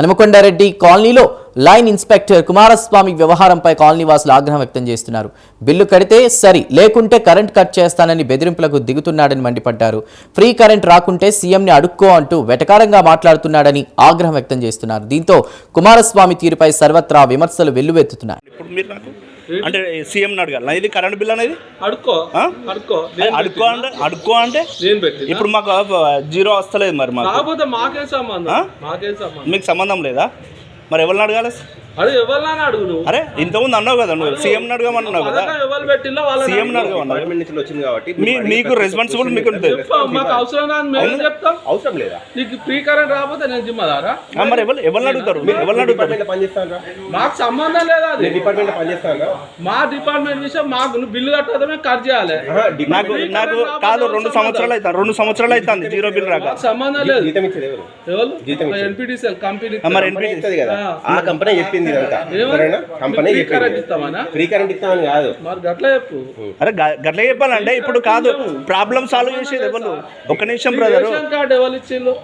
హనుమకొండారెడ్డి కాలనీలో line inspector Kumaraswamy వ్యవహారంపై colony వాసులు ఆగ్రహం వ్యక్తం చేస్తున్నారు. బిల్లు కడితే సరి లేకుంటే కరెంట్ కట్ చేస్తానని బెదిరింపులకు దిగుతున్నాడని మండిపడ్డారు. ఫ్రీ కరెంట్ రాకుంటే సీఎంని అడుక్కో అంటూ వెటకారంగా మాట్లాడుతున్నాడని ఆగ్రహం వ్యక్తం చేస్తున్నారు. దీంతో కుమారస్వామి తీరుపై సర్వత్రా విమర్శలు వెల్లువెత్తుతున్నాయి. అంటే సీఎం అడగాలి. ఇది కరెంట్ బిల్ అనేది? అడుక్కో అడుక్కో. అంటే అడుక్కో అంటే? ఇప్పుడు మాకు జీరో వస్తలేదు మరి మాకు. కాకపోతే మాకేం సంబంధం? ఆ? మాకేం సంబంధం? మీకు సంబంధం లేదా? మరి ఎవరిని అడగాలి? అడుగు ఎవరినైనా అడుగు నువ్వు. అరే ఇంతకుముందు అన్నావు కదా నువ్వు. సీఎం అడగమన్నావు కదా. ఎవరు పెట్టిందో సీఎం. అడగమన్నావు నుంచి వచ్చింది కాబట్టి మీకు రెస్పాన్సిబుల్ మీకు మాకు అవసరం మేము చెప్తాం. అవసరం లేదా? నీకు ఫ్రీ కరెంట్ రాకపోతే నేను జిమ్మదారా? ఆ, మరి ఎవరు ఎవరిని అడుగుతారు? ఎవరిని అడుగుతారు? పనిచేస్తాను మాకు సంబంధం లేదా అది. డిపార్ట్మెంట్ పనిచేస్తాను మా డిపార్ట్మెంట్ విషయం మాకు నువ్వు బిల్లు కట్టడమే కట్ చేయాలి. నాకు నాకు కాదు రెండు సంవత్సరాలు అవుతాను రెండు సంవత్సరాలు అవుతుంది జీరో బిల్ రాక. సంబంధం లేదు. జీతం ఇచ్చేది ఎవరు? ఎవరు? కంపెనీ మరి కదా ఆ. ఆ కంపెనీ చెప్పింది ఇదంతా? సరేనా? కంపెనీ చెప్పింది. ఫ్రీ కరెంట్ ఇస్తామని కాదు. మరి గట్ల చెప్పు. అరే గట్ల చెప్పాలంటే ఇప్పుడు కాదు. ప్రాబ్లం సాల్వ్ చేసేది ఎవరు? ఒక్క నిమిషం బ్రదర్ కార్డు ఎవరు ఇచ్చిండ్రు